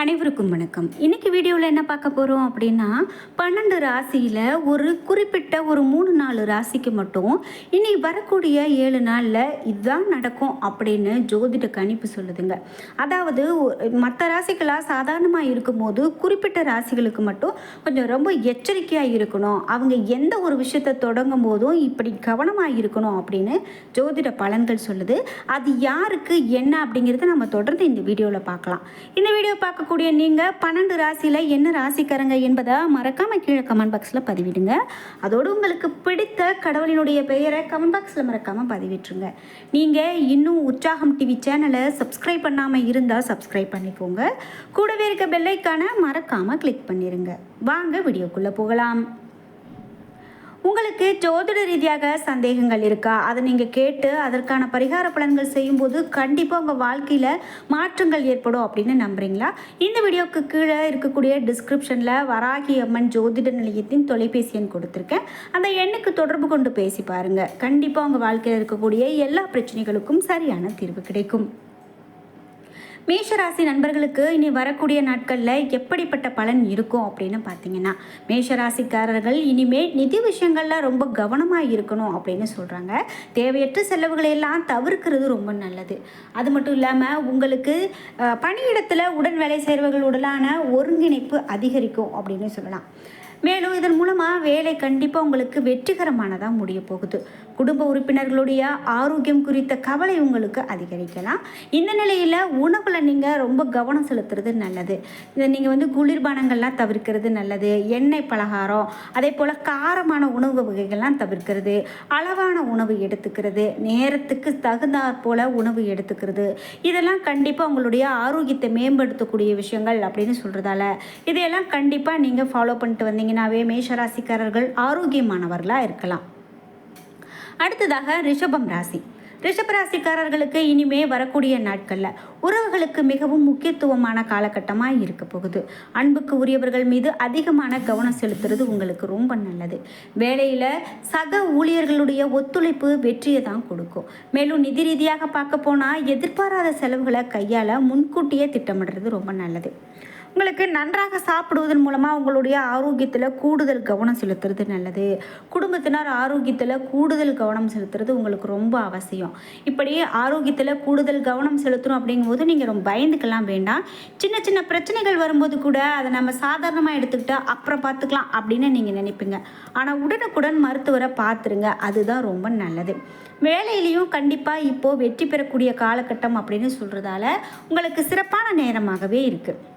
அனைவருக்கும் வணக்கம். இன்னைக்கு வீடியோவில் என்ன பார்க்க போகிறோம் அப்படின்னா பன்னெண்டு ராசியில் ஒரு குறிப்பிட்ட ஒரு மூணு நாலு ராசிக்கு மட்டும் இனி வரக்கூடிய ஏழு நாளில் இதுதான் நடக்கும் அப்படின்னு ஜோதிட கணிப்பு சொல்லுதுங்க. அதாவது மற்ற ராசிகளாக சாதாரணமாக இருக்கும்போது குறிப்பிட்ட ராசிகளுக்கு மட்டும் கொஞ்சம் ரொம்ப எச்சரிக்கையாக இருக்கணும். அவங்க எந்த ஒரு விஷயத்தை தொடங்கும் போதும் இப்படி கவனமாக இருக்கணும் அப்படின்னு ஜோதிட பலன்கள் சொல்லுது. அது யாருக்கு என்ன அப்படிங்கிறத நம்ம தொடர்ந்து இந்த வீடியோவில் பார்க்கலாம். இந்த வீடியோ பார்க்கக்கூடிய நீங்கள் பன்னெண்டு ராசியில் என்ன ராசிக்காரங்க என்பதை மறக்காமல் கீழே கமெண்ட் பாக்ஸில் பதிவிடுங்க. அதோடு உங்களுக்கு பிடித்த கடவுளினுடைய பெயரை கமெண்ட் பாக்ஸில் மறக்காமல் பதிவிட்டுருங்க. நீங்கள் இன்னும் உற்சாகம் டிவி சேனலை சப்ஸ்கிரைப் பண்ணாமல் இருந்தால் சப்ஸ்கிரைப் பண்ணிக்கோங்க. கூடவே இருக்க பெல்லைக்கான மறக்காமல் கிளிக் பண்ணிடுங்க வாங்க வீடியோக்குள்ளே போகலாம். உங்களுக்கு ஜோதிட ரீதியாக சந்தேகங்கள் இருக்கா? அதை நீங்கள் கேட்டு அதற்கான பரிகார பலன்கள் செய்யும்போது கண்டிப்பாக உங்கள் வாழ்க்கையில் மாற்றங்கள் ஏற்படும் அப்படின்னு நம்புறீங்களா? இந்த வீடியோக்கு கீழே இருக்கக்கூடிய டிஸ்கிரிப்ஷனில் வராகி அம்மன் ஜோதிட நிலையத்தின் தொலைபேசி எண் கொடுத்துருக்கேன். அந்த எண்ணுக்கு தொடர்பு கொண்டு பேசி பாருங்கள் கண்டிப்பாக உங்கள் வாழ்க்கையில் இருக்கக்கூடிய எல்லா பிரச்சனைகளுக்கும் சரியான தீர்வு கிடைக்கும். மேஷராசி நண்பர்களுக்கு இனி வரக்கூடிய நாட்களில் எப்படிப்பட்ட பலன் இருக்கும் அப்படின்னு பார்த்தீங்கன்னா மேஷராசிக்காரர்கள் இனிமேல் நிதி விஷயங்களில் ரொம்ப கவனமாக இருக்கணும் அப்படின்னு சொல்கிறாங்க தேவையற்ற செலவுகளை எல்லாம் தவிர்க்கிறது ரொம்ப நல்லது. அது மட்டும் இல்லாமல் உங்களுக்கு பணியிடத்தில் உடன் வேலை செய்கிறவர்களுடனான ஒருங்கிணைப்பு அதிகரிக்கும் அப்படின்னு சொல்லலாம். மேலும் இதன் மூலமாக வேலை கண்டிப்பாக உங்களுக்கு வெற்றிகரமானதாக முடிய போகுது. குடும்ப உறுப்பினர்களுடைய ஆரோக்கியம் குறித்த கவலை உங்களுக்கு அதிகரிக்கலாம். இந்த நிலையில் உணவில் நீங்கள் ரொம்ப கவனம் செலுத்துறது நல்லது. இதை நீங்கள் வந்து குளிர்பானங்கள்லாம் தவிர்க்கிறது நல்லது. எண்ணெய் பலகாரம் அதே போல் காரமான உணவு வகைகள்லாம் தவிர்க்கிறது. அளவான உணவு எடுத்துக்கிறது. நேரத்துக்கு தகுந்தாற் போல் உணவு எடுத்துக்கிறது. இதெல்லாம் கண்டிப்பாக உங்களுடைய ஆரோக்கியத்தை மேம்படுத்தக்கூடிய விஷயங்கள் அப்படின்னு சொல்கிறதால இதையெல்லாம் கண்டிப்பாக நீங்கள் ஃபாலோ பண்ணிட்டு வந்தீங்கன்னாவே மேஷராசிக்காரர்கள் ஆரோக்கியமானவர்களாக இருக்கலாம். அடுத்ததாக ரிஷபம் ராசி. ரிஷபராசிக்காரர்களுக்கு இனிமே வரக்கூடிய நாட்களில் உறவுகளுக்கு மிகவும் முக்கியத்துவமான காலகட்டமாக இருக்க போகுது. அன்புக்கு உரியவர்கள் மீது அதிகமான கவனம் செலுத்துறது உங்களுக்கு ரொம்ப நல்லது. வேலையில் சக ஊழியர்களுடைய ஒத்துழைப்பு வெற்றியை தான் கொடுக்கும். மேலும் நிதி ரீதியாக பார்க்க போனால் எதிர்பாராத செலவுகளை கையாள முன்கூட்டியே திட்டமிடுறது ரொம்ப நல்லது. உங்களுக்கு நன்றாக சாப்பிடுவதன் மூலமாக உங்களுடைய ஆரோக்கியத்தில் கூடுதல் கவனம் செலுத்துறது நல்லது. குடும்பத்தினர் ஆரோக்கியத்தில் கூடுதல் கவனம் செலுத்துறது உங்களுக்கு ரொம்ப அவசியம். இப்படி ஆரோக்கியத்தில் கூடுதல் கவனம் செலுத்தணும் அப்படிங்கும்போது நீங்கள் ரொம்ப பயந்துக்கலாம் வேண்டாம். சின்ன சின்ன பிரச்சனைகள் வரும்போது கூட அதை நம்ம சாதாரணமாக எடுத்துக்கிட்டு அப்புறம் பார்த்துக்கலாம் அப்படின்னு நீங்கள் நினைப்பீங்க. ஆனால் உடனுக்குடன் மருத்துவரை பார்த்துருங்க அதுதான் ரொம்ப நல்லது. வேலையிலையும் கண்டிப்பாக இப்போது வெற்றி பெறக்கூடிய காலகட்டம் அப்படின்னு சொல்கிறதால உங்களுக்கு சிறப்பான நேரமாகவே இருக்குது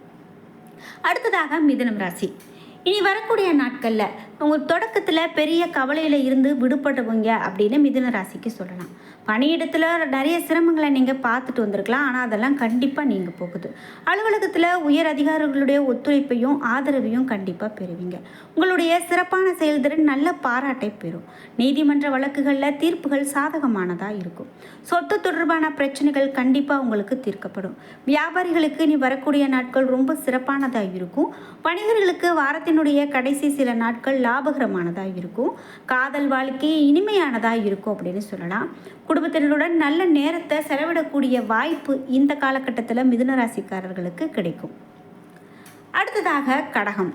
அடுத்ததாக மிதனம் ராசி. இனி வரக்கூடிய நாட்களில் உங்கள் தொடக்கத்தில் பெரிய கவலையில் இருந்து விடுபடுவீங்க அப்படின்னு மிதுன ராசிக்கு சொல்லலாம். பணியிடத்தில் நிறைய சிரமங்களை நீங்கள் பார்த்துட்டு வந்திருக்கலாம். ஆனால் அதெல்லாம் கண்டிப்பாக நீங்கள் போகுது. அலுவலகத்தில் உயர் அதிகாரிகளுடைய ஒத்துழைப்பையும் ஆதரவையும் கண்டிப்பாக பெறுவீங்க. உங்களுடைய சிறப்பான செயல்திறன் நல்ல பாராட்டை பெறும். நீதிமன்ற வழக்குகளில் தீர்ப்புகள் சாதகமானதாக இருக்கும். சொத்து தொடர்பான பிரச்சனைகள் கண்டிப்பாக உங்களுக்கு தீர்க்கப்படும். வியாபாரிகளுக்கு இனி வரக்கூடிய நாட்கள் ரொம்ப சிறப்பானதாக இருக்கும். வணிகர்களுக்கு வாரத்தினுடைய கடைசி சில நாட்கள் லாபகரமானதாக இருக்கும். காதல் வாழ்க்கை இனிமையானதாக இருக்கும் அப்படின்னு சொல்லலாம். குடும்பத்தினருடன் நல்ல நேரத்தை செலவிடக்கூடிய வாய்ப்பு இந்த காலகட்டத்தில் மிதுன ராசிக்காரர்களுக்கு கிடைக்கும். அடுத்ததாக கடகம்.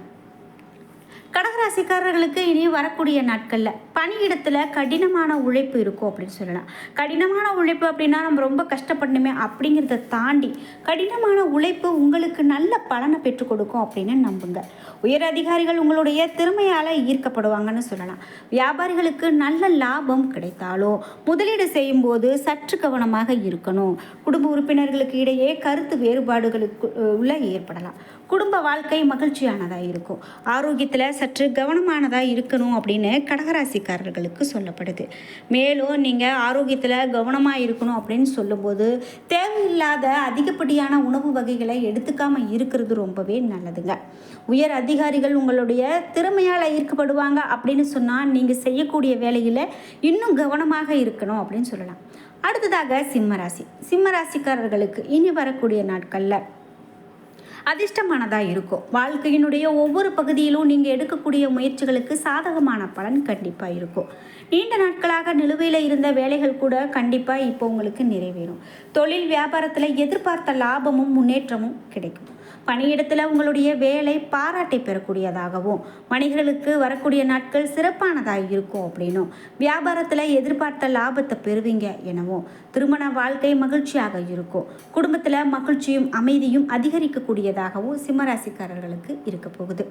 கடகராசிக்காரர்களுக்கு இனி வரக்கூடிய நாட்களில் பணியிடத்தில் கடினமான உழைப்பு இருக்கும் அப்படின்னு சொல்லலாம். கடினமான உழைப்பு அப்படின்னா நம்ம ரொம்ப கஷ்டப்படணுமே அப்படிங்கிறத தாண்டி கடினமான உழைப்பு உங்களுக்கு நல்ல பலனை பெற்றுக் கொடுக்கும் அப்படின்னு நம்புங்க. உயர் அதிகாரிகள் உங்களுடைய திறமையால் ஈர்க்கப்படுவாங்கன்னு சொல்லலாம். வியாபாரிகளுக்கு நல்ல லாபம் கிடைத்தாலும் முதலீடு செய்யும்போது சற்று கவனமாக இருக்கணும். குடும்ப உறுப்பினர்களுக்கு இடையே கருத்து வேறுபாடுகளுக்கு உள்ள ஏற்படலாம். குடும்ப வாழ்க்கை மகிழ்ச்சியானதாக இருக்கும். ஆரோக்கியத்தில் சற்று கவனமானதாக இருக்கணும் அப்படின்னு கடகராசி கடகராசிக்காரர்களுக்கு சொல்லப்படுது. மேலும் நீங்கள் ஆரோக்கியத்தில் கவனமாக இருக்கணும் அப்படின்னு சொல்லும்போது தேவையில்லாத அதிகப்படியான உணவு வகைகளை எடுத்துக்காமல் இருக்கிறது ரொம்பவே நல்லதுங்க. உயர் அதிகாரிகள் உங்களுடைய திறமையால் ஈர்க்கப்படுவாங்க அப்படின்னு சொன்னால் நீங்கள் செய்யக்கூடிய வேலையில் இன்னும் கவனமாக இருக்கணும் அப்படின்னு சொல்லலாம். அடுத்ததாக சிம்மராசி. சிம்மராசிக்காரர்களுக்கு இனி வரக்கூடிய நாட்களில் அதிர்ஷ்டமானதாக இருக்கும். வாழ்க்கையினுடைய ஒவ்வொரு பகுதியிலும் நீங்கள் எடுக்கக்கூடிய முயற்சிகளுக்கு சாதகமான பலன் கண்டிப்பாக இருக்கும். நீண்ட நாட்களாக நிலுவையில் இருந்த வேலைகள் கூட கண்டிப்பாக இப்போ உங்களுக்கு நிறைவேறும். தொழில் வியாபாரத்தில் எதிர்பார்த்த லாபமும் முன்னேற்றமும் கிடைக்கும். பணியிடத்தில் உங்களுடைய வேலை பாராட்டை பெறக்கூடியதாகவும் வணிகர்களுக்கு வரக்கூடிய நாட்கள் சிறப்பானதாக இருக்கும் அப்படின்னும். வியாபாரத்தில் எதிர்பார்த்த லாபத்தை பெறுவீங்க எனவும் திருமண வாழ்க்கை மகிழ்ச்சியாக இருக்கும். குடும்பத்தில் மகிழ்ச்சியும் அமைதியும் அதிகரிக்கக்கூடியதாகவும் சிம்மராசிக்காரர்களுக்கு இருக்க போகுது.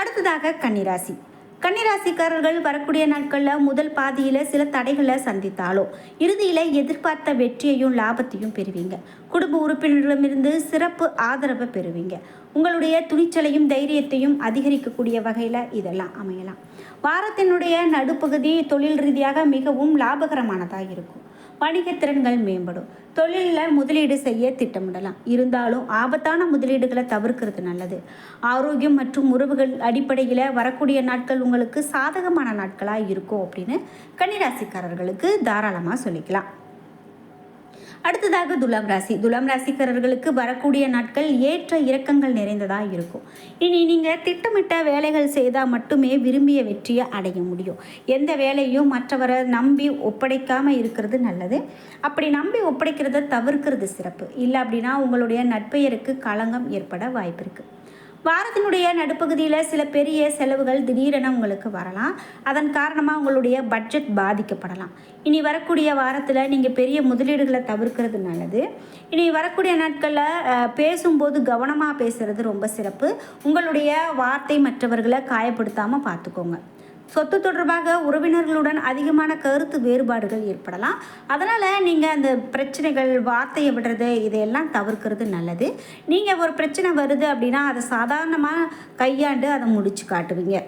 அடுத்ததாக கன்னிராசி. கன்னிராசிக்காரர்கள் வரக்கூடிய நாட்களில் முதல் பாதியில் சில தடைகளை சந்தித்தாலும் இறுதியில் எதிர்பார்த்த வெற்றியையும் லாபத்தையும் பெறுவீங்க. குடும்ப உறுப்பினர்களிடமிருந்து சிறப்பு ஆதரவை பெறுவீங்க. உங்களுடைய துணிச்சலையும் தைரியத்தையும் அதிகரிக்கக்கூடிய வகையில் இதெல்லாம் அமையலாம். வாரத்தினுடைய நடுப்பகுதி தொழில் ரீதியாக மிகவும் லாபகரமானதாக இருக்கும். வணிக திறன்கள் மேம்படும். தொழிலில் முதலீடு செய்ய திட்டமிடலாம். இருந்தாலும் ஆபத்தான முதலீடுகளை தவிர்க்கிறது நல்லது. ஆரோக்கியம் மற்றும் உறவுகள் அடிப்படையில் வரக்கூடிய நாட்கள் உங்களுக்கு சாதகமான நாட்களாக இருக்கும் அப்படின்னு கன்னிராசிக்காரர்களுக்கு தாராளமாக சொல்லிக்கலாம். அடுத்ததாக துலாம் ராசி. துலாம் ராசிக்காரர்களுக்கு வரக்கூடிய நாட்கள் ஏற்ற இறக்கங்கள் நிறைந்ததாக இருக்கும். இனி நீங்கள் திட்டமிட்ட வேலைகள் செய்தால் மட்டுமே விரும்பிய வெற்றியை அடைய முடியும். எந்த வேலையும் மற்றவரை நம்பி ஒப்படைக்காமல் இருக்கிறது நல்லது. அப்படி நம்பி ஒப்படைக்கிறத தவிர்க்கிறது சிறப்பு. இல்லை அப்படின்னா உங்களுடைய நட்பெயருக்கு களங்கம் ஏற்பட வாய்ப்பு இருக்குது வாரத்தினுடைய நடுப்பகுதியில் சில பெரிய செலவுகள் திடீரென உங்களுக்கு வரலாம். அதன் காரணமாக உங்களுடைய பட்ஜெட் பாதிக்கப்படலாம். இனி வரக்கூடிய வாரத்தில் நீங்கள் பெரிய முதலீடுகளை தவிர்க்கிறது நல்லது. இனி வரக்கூடிய நாட்களில் பேசும்போது கவனமாக பேசுகிறது ரொம்ப சிறப்பு. உங்களுடைய வார்த்தை மற்றவர்களை காயப்படுத்தாமல் பார்த்துக்கோங்க சொத்து தொடர்பாக உறவினர்களுடன் அதிகமான கருத்து வேறுபாடுகள் ஏற்படலாம். அதனால் நீங்கள் அந்த பிரச்சனைகள் வார்த்தையை விடுறது இதையெல்லாம் தவிர்க்கிறது நல்லது. நீங்கள் ஒரு பிரச்சனை வருது அப்படின்னா அதை சாதாரணமாக கையாண்டு அதை முடிச்சு காட்டுவீங்க.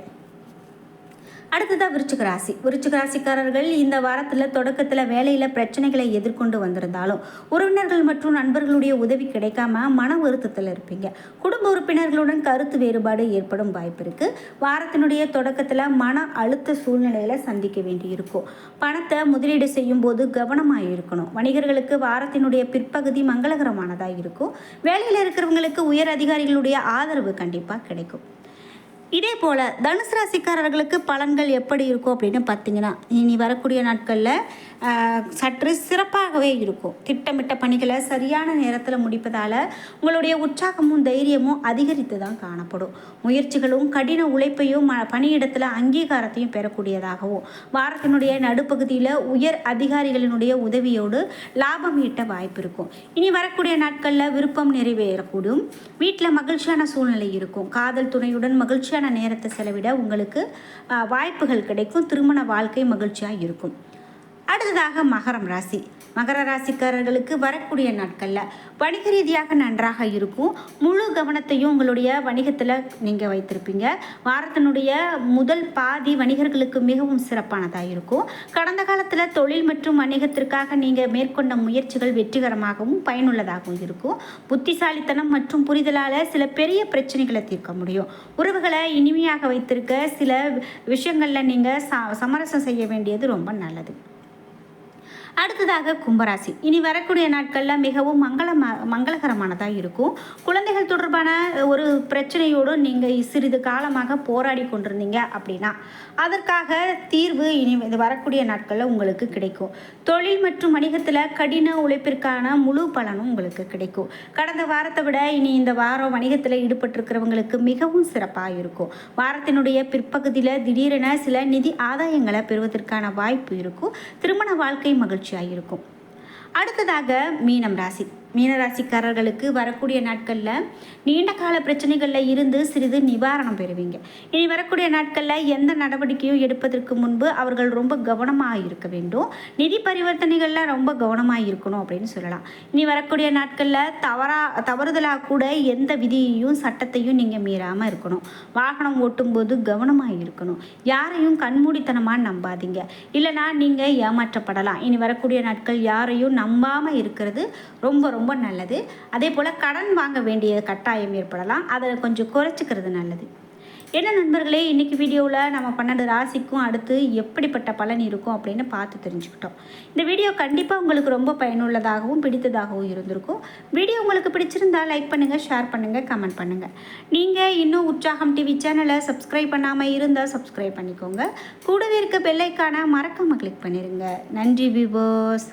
அடுத்ததாக விருச்சிக ராசி. விருச்சிக ராசிக்காரர்கள் இந்த வாரத்தில் தொடக்கத்தில் வேலையில் பிரச்சனைகளை எதிர்கொண்டு வந்திருந்தாலும் உறவினர்கள் மற்றும் நண்பர்களுடைய உதவி கிடைக்காம மன வருத்தத்தில் இருப்பீங்க. குடும்ப உறுப்பினர்களுடன் கருத்து வேறுபாடு ஏற்படும் வாய்ப்பு இருக்குது வாரத்தினுடைய தொடக்கத்தில் மன அழுத்த சூழ்நிலையில் சந்திக்க வேண்டியிருக்கும். பணத்தை முதலீடு செய்யும் போது கவனமாக இருக்கணும். வணிகர்களுக்கு வாரத்தினுடைய பிற்பகுதி மங்களகரமானதாக இருக்கும். வேலையில் இருக்கிறவங்களுக்கு உயர் அதிகாரிகளுடைய ஆதரவு கண்டிப்பாக கிடைக்கும். இதே போல் தனுசு ராசிக்காரர்களுக்கு பலன்கள் எப்படி இருக்கும் அப்படின்னு பார்த்தீங்கன்னா இனி வரக்கூடிய நாட்களில் சற்று சிறப்பாகவே இருக்கும். திட்டமிட்ட பணிகளை சரியான நேரத்தில் முடிப்பதால் உங்களுடைய உற்சாகமும் தைரியமும் அதிகரித்து தான் காணப்படும். முயற்சிகளும் கடின உழைப்பையும் பணியிடத்தில் அங்கீகாரத்தையும் பெறக்கூடியதாகவும் வாரத்தினுடைய நடுப்பகுதியில் உயர் அதிகாரிகளினுடைய உதவியோடு லாபம் ஈட்ட வாய்ப்பு இருக்கும். இனி வரக்கூடிய நாட்களில் விருப்பம் நிறைவேறக்கூடும். வீட்டில் மகிழ்ச்சியான சூழ்நிலை இருக்கும். காதல் துணையுடன் மகிழ்ச்சியான நேரத்தை செலவிட உங்களுக்கு வாய்ப்புகள் கிடைக்கும். திருமண வாழ்க்கை மகிழ்ச்சியாக இருக்கும். அடுத்ததாக மகரம் ராசி. மகர ராசிக்காரர்களுக்கு வரக்கூடிய நாட்களில் வணிக ரீதியாக நன்றாக இருக்கும். முழு கவனத்தையும் உங்களுடைய வணிகத்தில் நீங்கள் வைத்திருப்பீங்க. வாரத்தினுடைய முதல் பாதி வணிகர்களுக்கு மிகவும் சிறப்பானதாக இருக்கும். கடந்த காலத்தில் தொழில் மற்றும் வணிகத்திற்காக நீங்கள் மேற்கொண்ட முயற்சிகள் வெற்றிகரமாகவும் பயனுள்ளதாகவும் இருக்கும். புத்திசாலித்தனம் மற்றும் புரிதலால் சில பெரிய பிரச்சனைகளை தீர்க்க முடியும். உறவுகளை இனிமையாக வைத்திருக்க சில விஷயங்களில் நீங்கள் சமரசம் செய்ய வேண்டியது ரொம்ப நல்லது. அடுத்ததாக கும்பராசி. இனி வரக்கூடிய நாட்களில் மிகவும் மங்களமா மங்களகரமானதாக இருக்கும். குழந்தைகள் தொடர்பான ஒரு பிரச்சனையோடு நீங்கள் சிறிது காலமாக போராடி கொண்டிருந்தீங்க அப்படின்னா அதற்காக தீர்வு இனி இது வரக்கூடிய நாட்களில் உங்களுக்கு கிடைக்கும். தொழில் மற்றும் வணிகத்தில் கடின உழைப்பிற்கான முழு பலனும் உங்களுக்கு கிடைக்கும். கடந்த வாரத்தை விட இனி இந்த வாரம் வணிகத்தில் ஈடுபட்டிருக்கிறவங்களுக்கு மிகவும் சிறப்பாக இருக்கும். வாரத்தினுடைய பிற்பகுதியில் திடீரென சில நிதி ஆதாயங்களை பெறுவதற்கான வாய்ப்பு இருக்கும். திருமண வாழ்க்கை மகிழ்ச்சி மகிழ்ச்சியாக இருக்கும் அடுத்ததாக மீனம் ராசி. மீனராசிக்காரர்களுக்கு வரக்கூடிய நாட்களில் நீண்ட கால பிரச்சனைகளில் இருந்து சிறிது நிவாரணம் பெறுவீங்க. இனி வரக்கூடிய நாட்களில் எந்த நடவடிக்கையும் எடுப்பதற்கு முன்பு அவர்கள் ரொம்ப கவனமாக இருக்க வேண்டும். நிதி பரிவர்த்தனைகளில் ரொம்ப கவனமாக இருக்கணும் அப்படின்னு சொல்லலாம். இனி வரக்கூடிய நாட்களில் தவறா தவறுதலாக கூட எந்த விதியையும் சட்டத்தையும் நீங்கள் மீறாமல் இருக்கணும். வாகனம் ஓட்டும்போது கவனமாக இருக்கணும். யாரையும் கண்மூடித்தனமாக நம்பாதீங்க. இல்லைனா நீங்கள் ஏமாற்றப்படலாம். இனி வரக்கூடிய நாட்கள் யாரையும் நம்பாமல் இருக்கிறது ரொம்ப ரொம்ப ரொம்ப நல்லது. அதே போல் கடன் வாங்க வேண்டிய கட்டாயம் ஏற்படலாம். அதை கொஞ்சம் குறைச்சிக்கிறது நல்லது. என்ன நண்பர்களே இன்றைக்கி வீடியோவில் நம்ம பன்னெண்டு ராசிக்கும் அடுத்து எப்படிப்பட்ட பலன் இருக்கும் அப்படின்னு பார்த்து தெரிஞ்சுக்கிட்டோம். இந்த வீடியோ கண்டிப்பாக உங்களுக்கு ரொம்ப பயனுள்ளதாகவும் பிடித்ததாகவும் இருந்திருக்கும். வீடியோ உங்களுக்கு பிடிச்சிருந்தால் லைக் பண்ணுங்கள் ஷேர் பண்ணுங்கள் கமெண்ட் பண்ணுங்கள் நீங்கள் இன்னும் உற்சாகம் டிவி சேனலை சப்ஸ்கிரைப் பண்ணாமல் இருந்தால் சப்ஸ்கிரைப் பண்ணிக்கோங்க. கூடவே இருக்க பெல்லைக்கான மறக்காமல் கிளிக் பண்ணிடுங்க நன்றி விவோஸ்